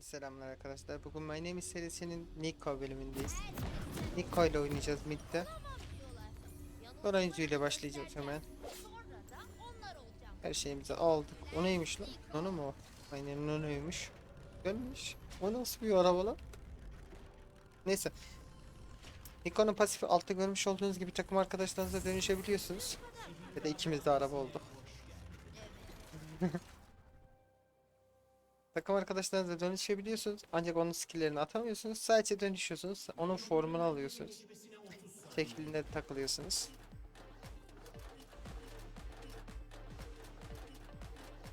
Selamlar arkadaşlar. Bugün My Name is serisinin Nico bölümündeyiz. Nico ile oynayacağız midde. Oyuncu ile başlayacağız hemen. Her şeyimizi aldık. O neymiş lan? Nono mu o? Aynen Nono'ymuş. Gelmiş. O nasıl bir araba lan? Neyse. Nikon'un pasifi altta görmüş olduğunuz gibi takım arkadaşlarınıza dönüşebiliyorsunuz. Ya da ikimiz de araba olduk. Takım arkadaşlarınızla dönüşebiliyorsunuz ancak onun skilllerini atamıyorsunuz. Sadece dönüşüyorsunuz. Onun formunu alıyorsunuz. Şeklinde takılıyorsunuz.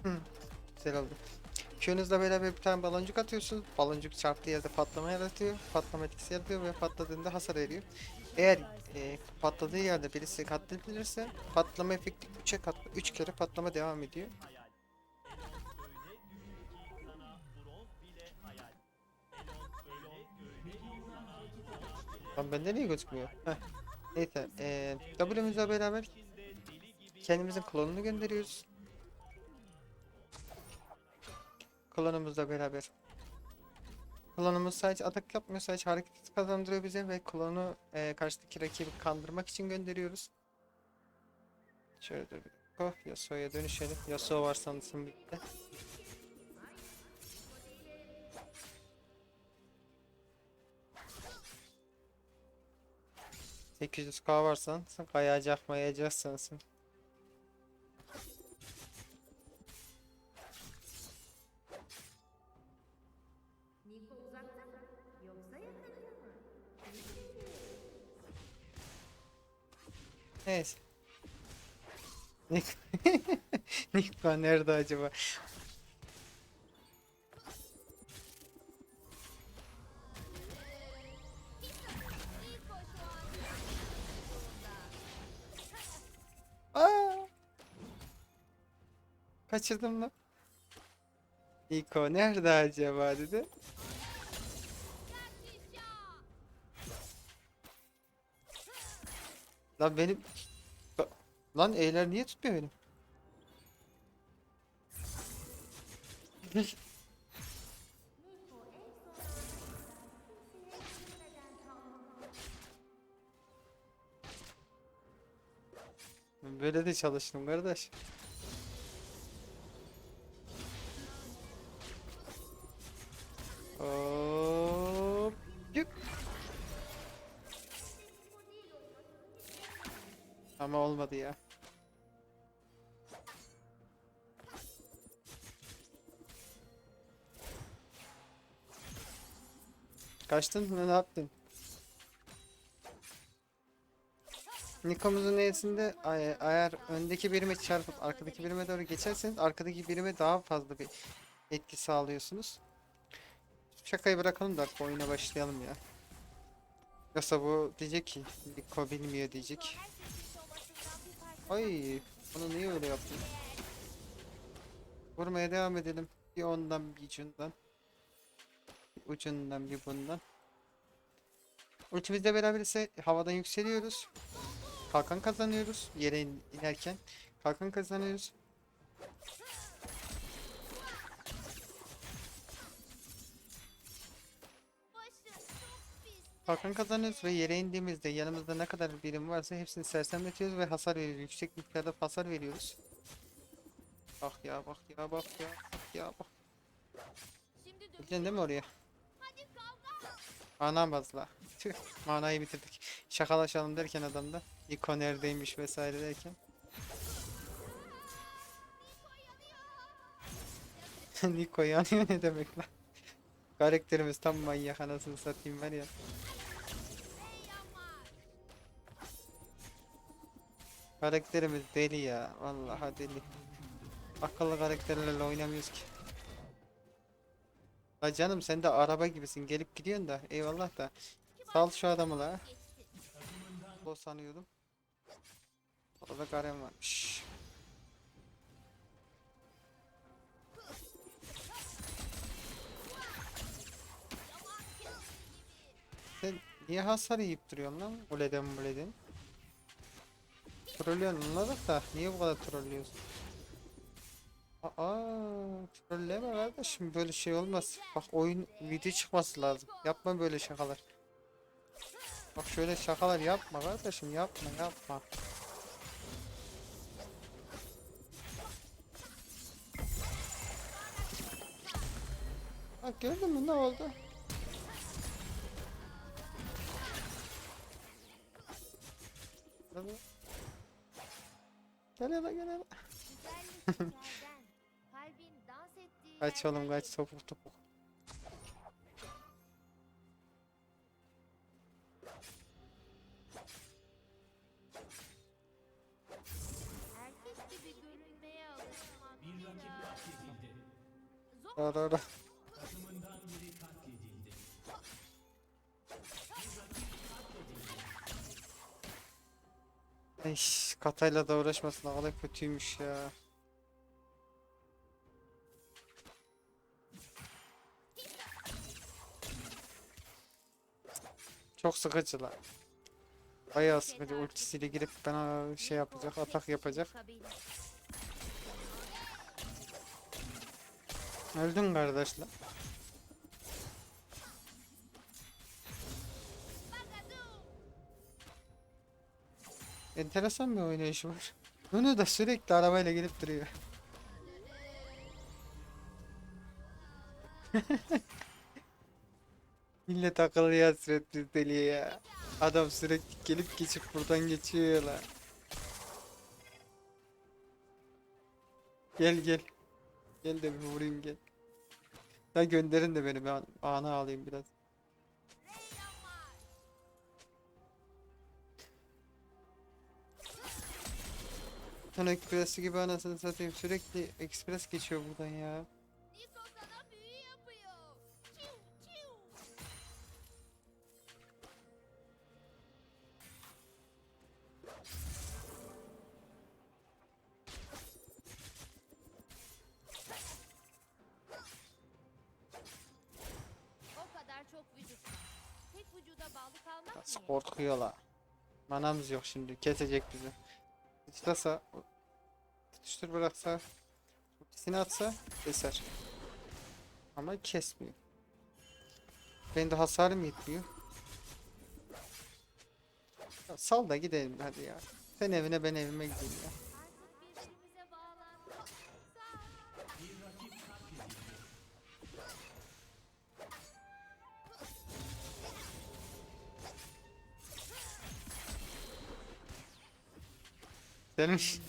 Hı, güzel oldu. Q'nuzla beraber bir tane baloncuk atıyorsunuz. Baloncuk çarptığı yerde patlama yaratıyor. Patlama etkisi yaratıyor ve patladığında hasar veriyor. Eğer e, patladığı yerde birisi katledilirse patlama efekti 3'e kat 3 kere patlama devam ediyor. Lan bende niye gözükmüyor? Neyse. Ee, W'müzle beraber kendimizin klonunu gönderiyoruz. Klonumuzla beraber. Klonumuz sadece atak yapmıyor, sadece hareket kazandırıyor bize ve klonu e, karşıdaki rakibi kandırmak için gönderiyoruz. Şöyle dur bir dakika. Yasuo'ya dönüşelim. Yasuo var sanırsın birlikte. 800k varsan kayacak mayacak sensin. Neyse. Niko nerede acaba? Kaçırdım lan. Niko nerede acaba dedi. Lan benim Lan E'ler niye tutmuyor benim? Böyle de çalıştım kardeş. Ama olmadı ya. Kaçtın mı? Ne yaptın? Nikomuzun niyetinde ay- eğer öndeki birime çarpıp arkadaki birime doğru geçerseniz arkadaki birime daha fazla bir etki sağlıyorsunuz. Şakayı bırakalım da oyuna başlayalım ya. Yoksa bu diyecek ki Niko bilmiyor diyecek. Ay, onu niye öyle yaptın? Vurmaya devam edelim. Bir ondan bir ucundan. Bir ucundan bir bundan. Ultimizle beraber ise havadan yükseliyoruz. Kalkan kazanıyoruz. Yere in- inerken. Kalkan kazanıyoruz. Kalkan kazanıyoruz ve yere indiğimizde yanımızda ne kadar birim varsa hepsini sersemletiyoruz ve hasar veriyoruz. Yüksek miktarda hasar veriyoruz. Bak ya bak ya bak ya bak ya bak. Gideceksin değil mi oraya? hadi kavga. Anamazla. Tüh manayı bitirdik. Şakalaşalım derken adamda. Niko neredeymiş vesaire derken. Niko yanıyor ne demek lan? Karakterimiz tam manyak anasını satayım var ya. Karakterimiz deli ya. Vallahi deli. Akıllı karakterlerle oynamıyoruz ki. La canım sen de araba gibisin. Gelip gidiyorsun da. Eyvallah da. Sal şu adamı la. O sanıyordum. Orada Garen varmış. Sen niye hasar yiyip duruyorsun lan? Uleden muleden. Trollüyorsun anladık da niye bu kadar trollüyorsun? Aa, trolleme kardeşim böyle şey olmaz. Bak oyun video çıkması lazım. Yapma böyle şakalar. Bak şöyle şakalar yapma kardeşim yapma yapma. Bak gördün mü ne oldu? Hadi. Gel hele gel ettiği Kaç oğlum kaç topuk topuk. erkek gibi görünmeye alışmak biraz zor. Ara ara. Ay, katayla da uğraşmasın kadar kötüymüş ya. Çok sıkıcı lan. Bayağı sıkıcı. Ultisiyle girip bana şey yapacak, atak yapacak. Öldün kardeşler. Enteresan bir oynayışı var. Bunu da sürekli arabayla gelip duruyor. Millet akıllı hasret biz deliye ya. Adam sürekli gelip geçip buradan geçiyor la. Gel gel. Gel de bir vurayım gel. Ya gönderin de beni ben ana alayım biraz. Son ekspresi gibi anasını satayım sürekli ekspres geçiyor buradan ya. Ne? korkuyorlar. Manamız yok şimdi kesecek bizi. Tutuştursa tutuştur bıraksa ultisini atsa keser. Ama kesmiyor. Benim de hasarım yetmiyor. Ya sal da gidelim hadi ya. Sen evine ben evime gideyim ya. Gelmiş.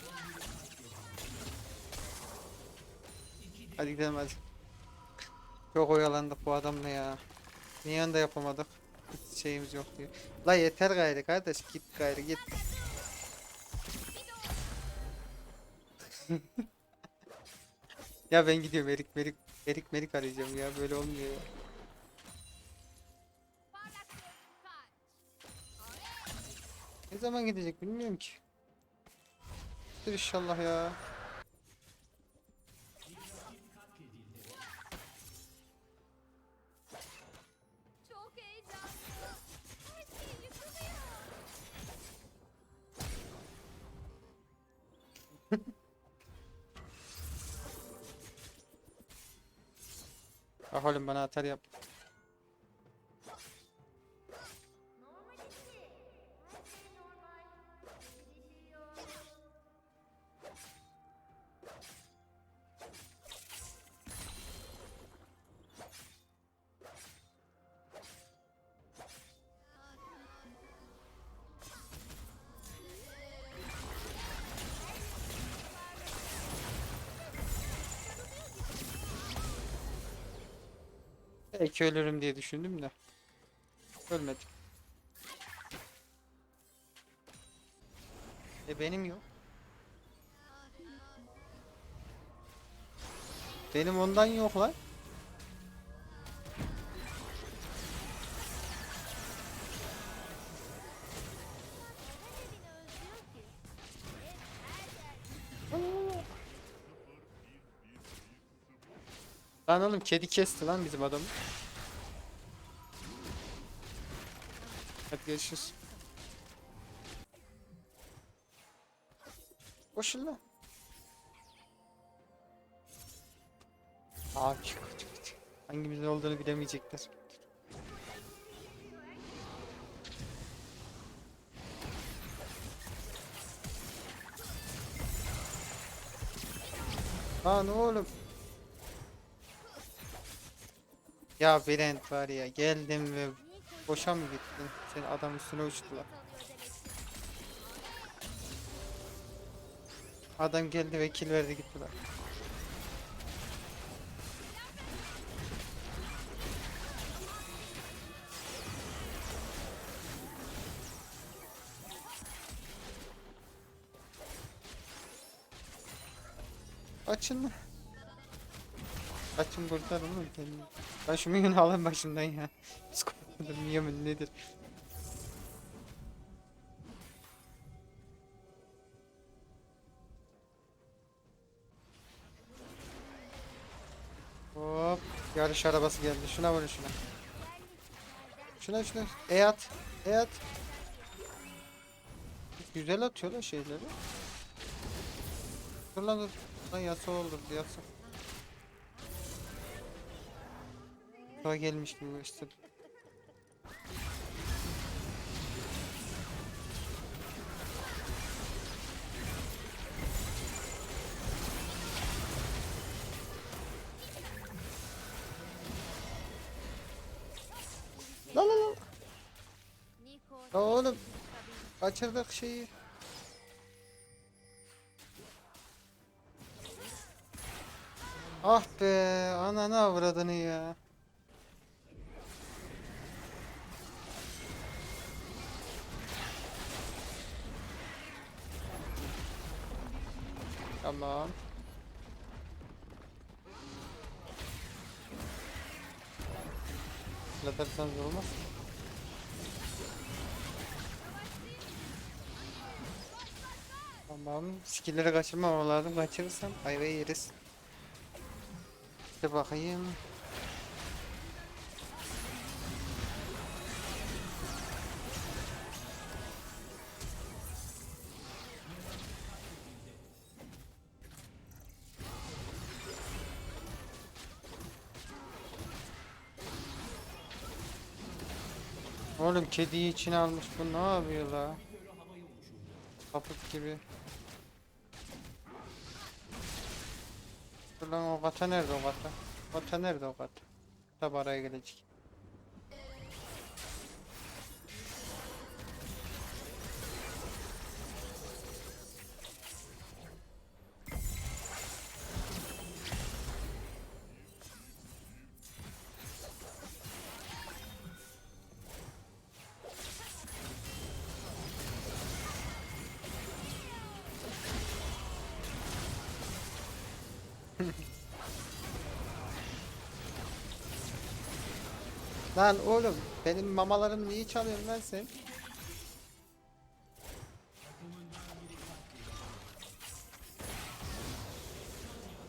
Hadi gidelim hadi. Çok oyalandık bu adamla ya. Niye anda yapamadık? Hiç şeyimiz yok diyor. La yeter gayrı kardeş git gayrı git. ya ben gidiyorum Erik Merik Erik Merik arayacağım ya böyle olmuyor ya. Ne zaman gidecek bilmiyorum ki. Dur inşallah ya. Şey. Ah oğlum bana atar yap. Belki ölürüm diye düşündüm de. Ölmedim. E benim yok. Benim ondan yok lan. Lan oğlum kedi kesti lan bizim adamı. Hadi görüşürüz. Koşun lan. Abi çık çık çık. Hangimizin olduğunu bilemeyecekler. Lan oğlum. Ya Brent var ya geldim ve boşa mı gittin? Sen adam üstüne uçtular. Adam geldi ve kill verdi gittiler. Açın lan. Açın kurtar oğlum kendini. Ben şu minyonu alayım başımdan ya. Psikopat mıdır, minyon nedir? Hop. Yarış arabası geldi. Şuna vurun şuna. Şuna şuna. E at. E at. Güzel atıyor lan şeyleri. Dur lan dur. Lan yasa olur yasa. Daha gelmiş gibi işte. Lan lan lan. Ya oğlum kaçırdık şeyi. Ah be ananı avradını ya. Tamam. Atarsanız olmaz. Tamam. Skill'leri kaçırmamam lazım. Kaçırırsam ayvayı yeriz. Bir bakayım. Oğlum kediyi içine almış bu ne yapıyor la? Kapık gibi. Dur lan o kata nerede o kata? Kata nerede o kata? Tabi araya gelecek. Lan oğlum benim mamalarımı niye çalıyorsun lan sen?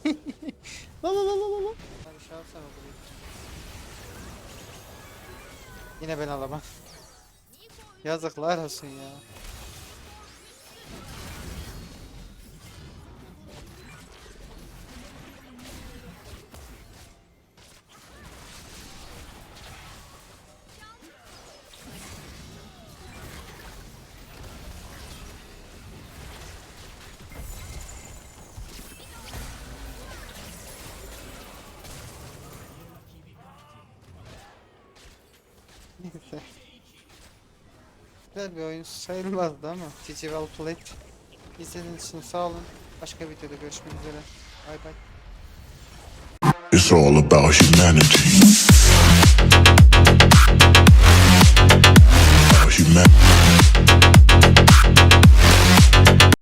La la la la la. Hadi şey alsana burayı. Yine ben alamam. Yazıklar olsun ya. Neyse. Güzel bir oyun sayılmazdı ama GG well played. İzlediğiniz için sağ olun. Başka videoda görüşmek üzere. Bay bay. It's all about humanity. Human